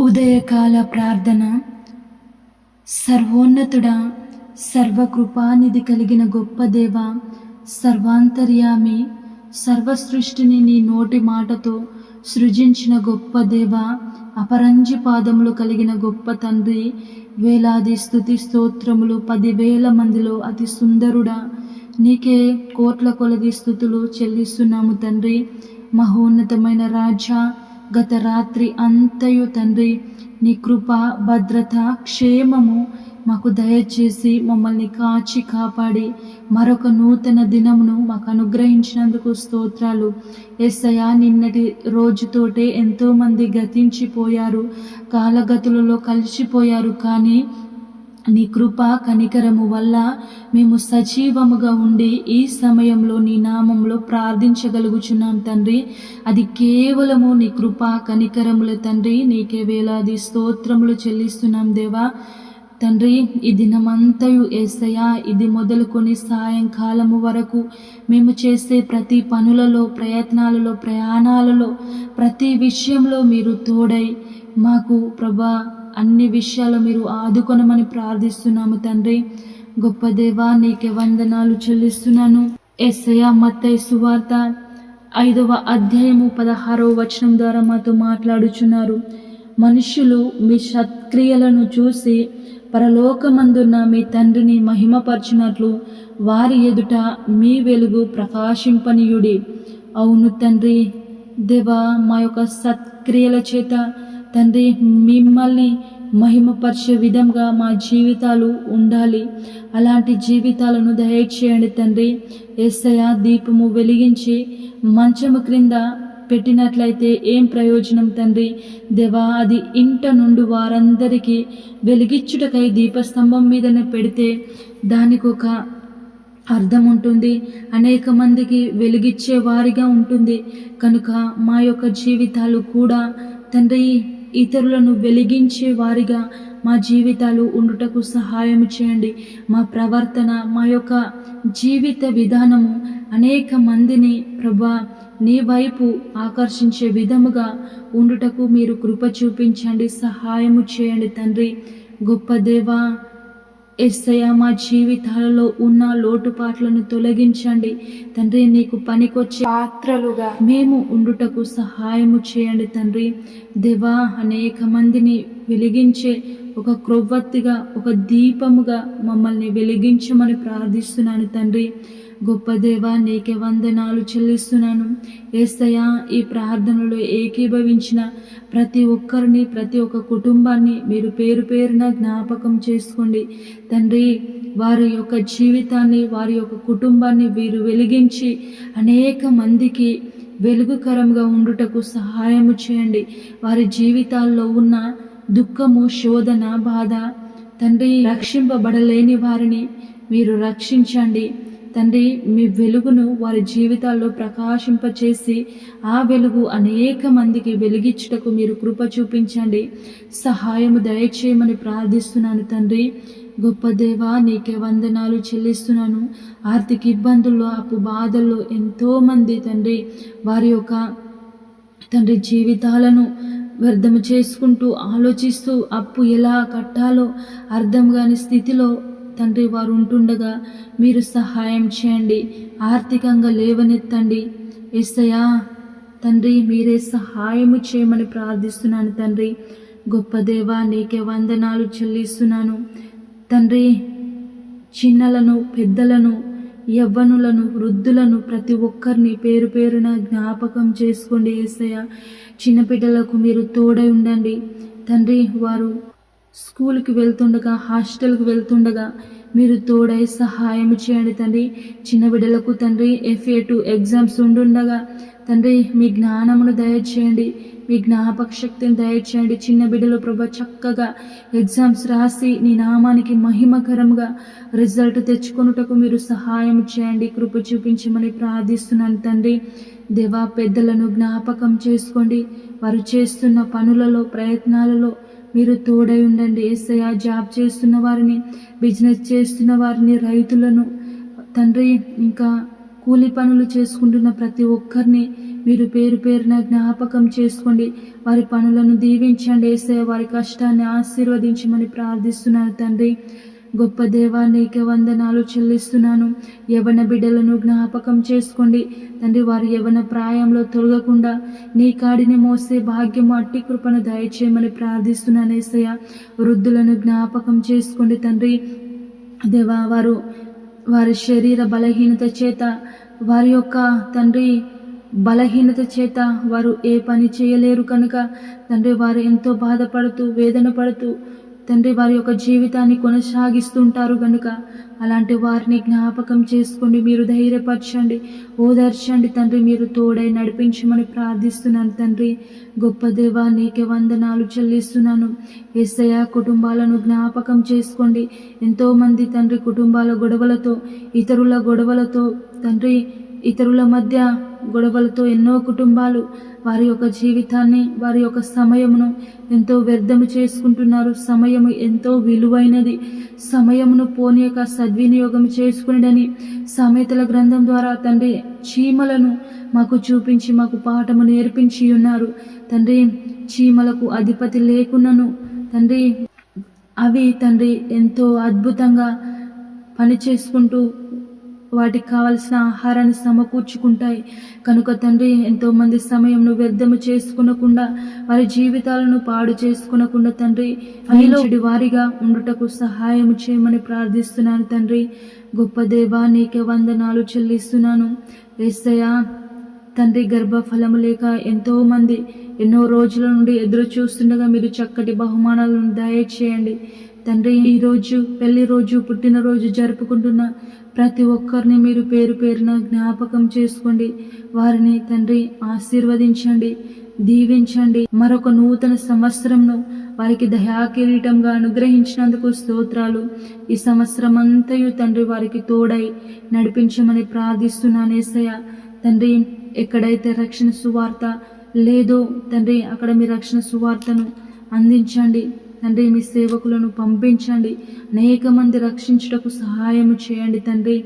ఉదయకాల ప్రార్థన. సర్వోన్నతుడా సర్వకృపానిధి కలిగిన గొప్ప దేవ సర్వాంతర్యామి సర్వసృష్టిని నీ నోటి మాటతో సృజించిన గొప్ప దేవ అపరంజి పాదములు కలిగిన గొప్ప తండ్రి వేలాది స్థుతి స్తోత్రములు పదివేల మందిలో అతి సుందరుడా నీకే కోట్ల కొలది స్థుతులు చెల్లిస్తున్నాము తండ్రి మహోన్నతమైన రాజా గత రాత్రి అంతయు తండ్రి నీ కృప భద్రత క్షేమము మాకు దయచేసి మమ్మల్ని కాచి కాపాడి మరొక నూతన దినమును మాకు అనుగ్రహించినందుకు స్తోత్రాలు. ఎస్సయా నిన్నటి రోజుతోటే ఎంతోమంది గతించిపోయారు కాలగతులలో కలిసిపోయారు కానీ నీ కృప కనికరము వల్ల మేము సజీవముగా ఉండి ఈ సమయంలో నీ నామంలో ప్రార్థించగలుగుచున్నాం తండ్రి. అది కేవలము నీ కృప కనికరముల తండ్రి. నీకే వేలాది స్తోత్రములు చెల్లిస్తున్నాం దేవా. తండ్రి ఈ దినమంతయు ఏసయ్యా ఇది మొదలుకొని సాయంకాలము వరకు మేము చేసే ప్రతి పనులలో ప్రయత్నాలలో ప్రయాణాలలో ప్రతి విషయంలో మీరు తోడై మాకు ప్రభా అన్ని విషయాలు మీరు ఆదుకొనమని ప్రార్థిస్తున్నాము తండ్రి. గొప్ప దేవా నీకే వందనాలు చెల్లిస్తున్నాను. ఎస్ఐ మత్తై సువార్త ఐదవ అధ్యాయము పదహారవ వచనం ద్వారా మాతో మాట్లాడుచున్నారు. మనుషులు మీ సత్క్రియలను చూసి పరలోకమందున్న మీ తండ్రిని మహిమపరచినట్లు వారి ఎదుట మీ వెలుగు ప్రకాశింపనీయుడి. అవును తండ్రి దేవా మా యొక్క సత్క్రియల చేత తండ్రి మిమ్మల్ని మహిమపరిచే విధంగా మా జీవితాలు ఉండాలి. అలాంటి జీవితాలను దయచేయండి తండ్రి. ఏసయ దీపము వెలిగించి మంచము క్రింద పెట్టినట్లయితే ఏం ప్రయోజనం తండ్రి? దేవా అది ఇంట నుండి వారందరికీ వెలిగించుటకై దీపస్తంభం మీదనే పెడితే దానికి ఒక అర్థం ఉంటుంది. అనేక మందికి వెలిగించే వారిగా ఉంటుంది. కనుక మా యొక్క జీవితాలు కూడా తండ్రి ఇతరులను వెలిగించే వారిగా మా జీవితాలు ఉండుటకు సహాయం చేయండి. మా ప్రవర్తన మా యొక్క జీవిత విధానము అనేక మందిని ప్రభా నీ వైపు ఆకర్షించే విధముగా ఉండుటకు మీరు కృప చూపించండి సహాయము చేయండి తండ్రి. గొప్ప దేవా ఎస్సయ మా జీవితాలలో ఉన్న లోటుపాట్లను తొలగించండి. తండ్రి నీకు పనికొచ్చే పాత్రలుగా మేము ఉండుటకు సహాయము చేయండి తండ్రి. దేవా అనేక మందిని వెలిగించే ఒక క్రొవ్వత్తిగా ఒక దీపముగా మమ్మల్ని వెలిగించమని ప్రార్థిస్తున్నాను తండ్రి. గొప్ప దేవా నీకే వందనాలు చెల్లిస్తున్నాను. ఏసయ ఈ ప్రార్థనలో ఏకీభవించిన ప్రతి ఒక్కరిని ప్రతి ఒక్క కుటుంబాన్ని మీరు పేరు పేరున జ్ఞాపకం చేసుకోండి. తండ్రి వారి యొక్క జీవితాన్ని వారి యొక్క కుటుంబాన్ని వీరు వెలిగించి అనేక మందికి వెలుగుకరంగా ఉండుటకు సహాయము చేయండి. వారి జీవితాల్లో ఉన్న దుఃఖము శోధన బాధ తండ్రి రక్షింపబడలేని వారిని మీరు రక్షించండి. తండ్రి మీ వెలుగును వారి జీవితాల్లో ప్రకాశింపచేసి ఆ వెలుగు అనేక మందికి వెలిగించుటకు మీరు కృప చూపించండి. సహాయము దయచేయమని ప్రార్థిస్తున్నాను తండ్రి. గొప్ప దేవా నీకే వందనాలు చెల్లిస్తున్నాను. ఆర్థిక ఇబ్బందుల్లో అప్పు బాధల్లో ఎంతోమంది తండ్రి వారి యొక్క తండ్రి జీవితాలను వ్యర్థము చేసుకుంటూ ఆలోచిస్తూ అప్పు ఎలా కట్టాలో అర్థం కాని స్థితిలో తండ్రి వారు ఉంటుండగా మీరు సహాయం చేయండి. ఆర్థికంగా లేవనెత్తండి. ఎస్సయా తండ్రి మీరే సహాయము చేయమని ప్రార్థిస్తున్నాను తండ్రి. గొప్ప దేవా నీకే వందనాలు చెల్లిస్తున్నాను. తండ్రి చిన్నలను పెద్దలను యవ్వనులను వృద్ధులను ప్రతి ఒక్కరిని పేరు పేరున జ్ఞాపకం చేసుకోండి ఏసయ్య. చిన్నపిల్లలకు మీరు తోడై ఉండండి. తండ్రి వారు స్కూల్కి వెళ్తుండగా హాస్టల్కి వెళ్తుండగా మీరు తోడై సహాయం చేయండి తండ్రి. చిన్న బిడ్డలకు తండ్రి ఎఫ్ఏ టూ ఎగ్జామ్స్ ఉండుండగా తండ్రి మీ జ్ఞానమును దయచేయండి. మీ జ్ఞాపక శక్తిని దయచేయండి. చిన్న బిడ్డలు ప్రభ చక్కగా ఎగ్జామ్స్ రాసి నీ నామానికి మహిమకరంగా రిజల్ట్ తెచ్చుకొనుటకు మీరు సహాయం చేయండి. కృప చూపించమని ప్రార్థిస్తున్నాను తండ్రి. దేవా పెద్దలను జ్ఞాపకం చేసుకోండి. వారు చేస్తున్న పనులలో ప్రయత్నాలలో మీరు తోడై ఉండండి. ఏసయ జాబ్ చేస్తున్న వారిని బిజినెస్ చేస్తున్న వారిని రైతులను తండ్రి ఇంకా కూలి పనులు చేసుకుంటున్న ప్రతి ఒక్కరిని మీరు పేరు పేరున జ్ఞాపకం చేసుకోండి. వారి పనులను దీవించండి. ఏసయ్య వారి కష్టాన్ని ఆశీర్వదించమని ప్రార్థిస్తున్నాను తండ్రి. గొప్ప దేవా నీకే వందనాలు చెల్లిస్తున్నాను. యవన బిడ్డలను జ్ఞాపకం చేసుకోండి. తండ్రి వారి యవన ప్రాయంలో తొలగకుండా నీ కాడిని మోసే భాగ్యము అట్టి కృపను దయచేయమని ప్రార్థిస్తున్నాను ఏసయ్య. వృద్ధులను జ్ఞాపకం చేసుకోండి తండ్రి. దేవా వారు వారి శరీర బలహీనత చేత వారి యొక్క తండ్రి బలహీనత చేత వారు ఏ పని చేయలేరు కనుక తండ్రి వారు ఎంతో బాధపడుతూ వేదన పడుతూ తండ్రి వారి యొక్క జీవితాన్ని కొనసాగిస్తుంటారు కనుక అలాంటి వారిని జ్ఞాపకం చేసుకోండి మీరు ధైర్యపరచండి. ఓదార్చండి తండ్రి మీరు తోడై నడిపించమని ప్రార్థిస్తున్నాను తండ్రి. గొప్ప దేవా నీకే వందనాలు చెల్లిస్తున్నాను. ఎస్ఐ కుటుంబాలను జ్ఞాపకం చేసుకోండి. ఎంతోమంది తండ్రి కుటుంబాల గొడవలతో ఇతరుల గొడవలతో తండ్రి ఇతరుల మధ్య గొడవలతో ఎన్నో కుటుంబాలు వారి యొక్క జీవితాన్ని వారి యొక్క సమయమును ఎంతో వ్యర్థము చేసుకుంటున్నారు. సమయము ఎంతో విలువైనది. సమయమును పోనీ యొక్క సద్వినియోగం చేసుకునేడని సామెతల గ్రంథం ద్వారా తండ్రి చీమలను మాకు చూపించి మాకు పాఠము నేర్పించి ఉన్నారు. తండ్రి చీమలకు అధిపతి లేకున్నను. తండ్రి అవి తండ్రి ఎంతో అద్భుతంగా పని చేసుకుంటూ వాటికి కావలసిన ఆహారాన్ని సమకూర్చుకుంటాయి. కనుక తండ్రి ఎంతోమంది సమయంను వ్యర్థము చేసుకునకుండా వారి జీవితాలను పాడు చేసుకునకుండా తండ్రి నీలోడి వారిగా ఉండుటకు సహాయం చేయమని ప్రార్థిస్తున్నాను తండ్రి. గొప్ప దేవా నీకే వందనాలు చెల్లిస్తున్నాను. ఏసయ్యా తండ్రి గర్భఫలము లేక ఎంతోమంది ఎన్నో రోజుల నుండి ఎదురు చూస్తుండగా మీరు చక్కటి బహుమానాలను దయచేయండి. తండ్రి ఈ రోజు పెళ్ళి రోజు పుట్టినరోజు జరుపుకుంటున్న ప్రతి ఒక్కరిని మీరు పేరు పేరున జ్ఞాపకం చేసుకోండి. వారిని తండ్రి ఆశీర్వదించండి దీవించండి. మరొక నూతన సంవత్సరంను వారికి దయాకిరీటంగా అనుగ్రహించినందుకు స్తోత్రాలు. ఈ సంవత్సరం అంతయు తండ్రి వారికి తోడై నడిపించమని ప్రార్థిస్తున్నాను తండ్రి ఎక్కడైతే రక్షణ సువార్త లేదో తండ్రి అక్కడ మీ రక్షణ సువార్తను అందించండి. తండ్రి మీ సేవకులను పంపించండి. అనేక మంది రక్షించుటకు సహాయం చేయండి తండ్రి.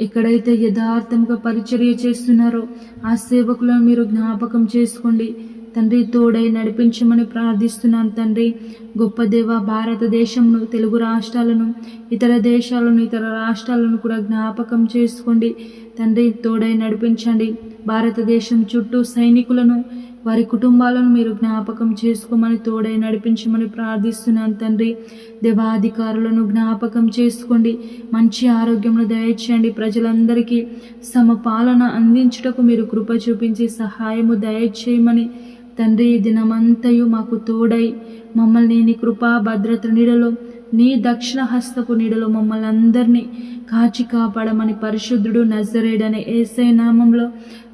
ఎక్కడైతే యథార్థంగా పరిచర్య చేస్తున్నారో ఆ సేవకులను మీరు జ్ఞాపకం చేసుకోండి. తండ్రి తోడై నడిపించమని ప్రార్థిస్తున్నాను తండ్రి. గొప్ప దేవ భారతదేశంను తెలుగు రాష్ట్రాలను ఇతర దేశాలను ఇతర రాష్ట్రాలను కూడా జ్ఞాపకం చేసుకోండి. తండ్రి తోడై నడిపించండి. భారతదేశం చుట్టూ సైనికులను వారి కుటుంబాలను మీరు జ్ఞాపకం చేసుకోమని తోడై నడిపించమని ప్రార్థిస్తున్నాను తండ్రి. దేవాధికారులను జ్ఞాపకం చేసుకోండి. మంచి ఆరోగ్యమును దయచేయండి. ప్రజలందరికీ సమపాలన అందించుటకు మీరు కృప చూపించి సహాయము దయచేయమని తండ్రి. దినమంతయు మాకు తోడై మమ్మల్ని నీ కృపా భద్రత నీడలో నీ దక్షిణ హస్తపు నీడలో మమ్మల్ని అందరినీ కాచి కాపాడమని పరిశుద్ధుడు నజరేడనే ఏసై నామంలో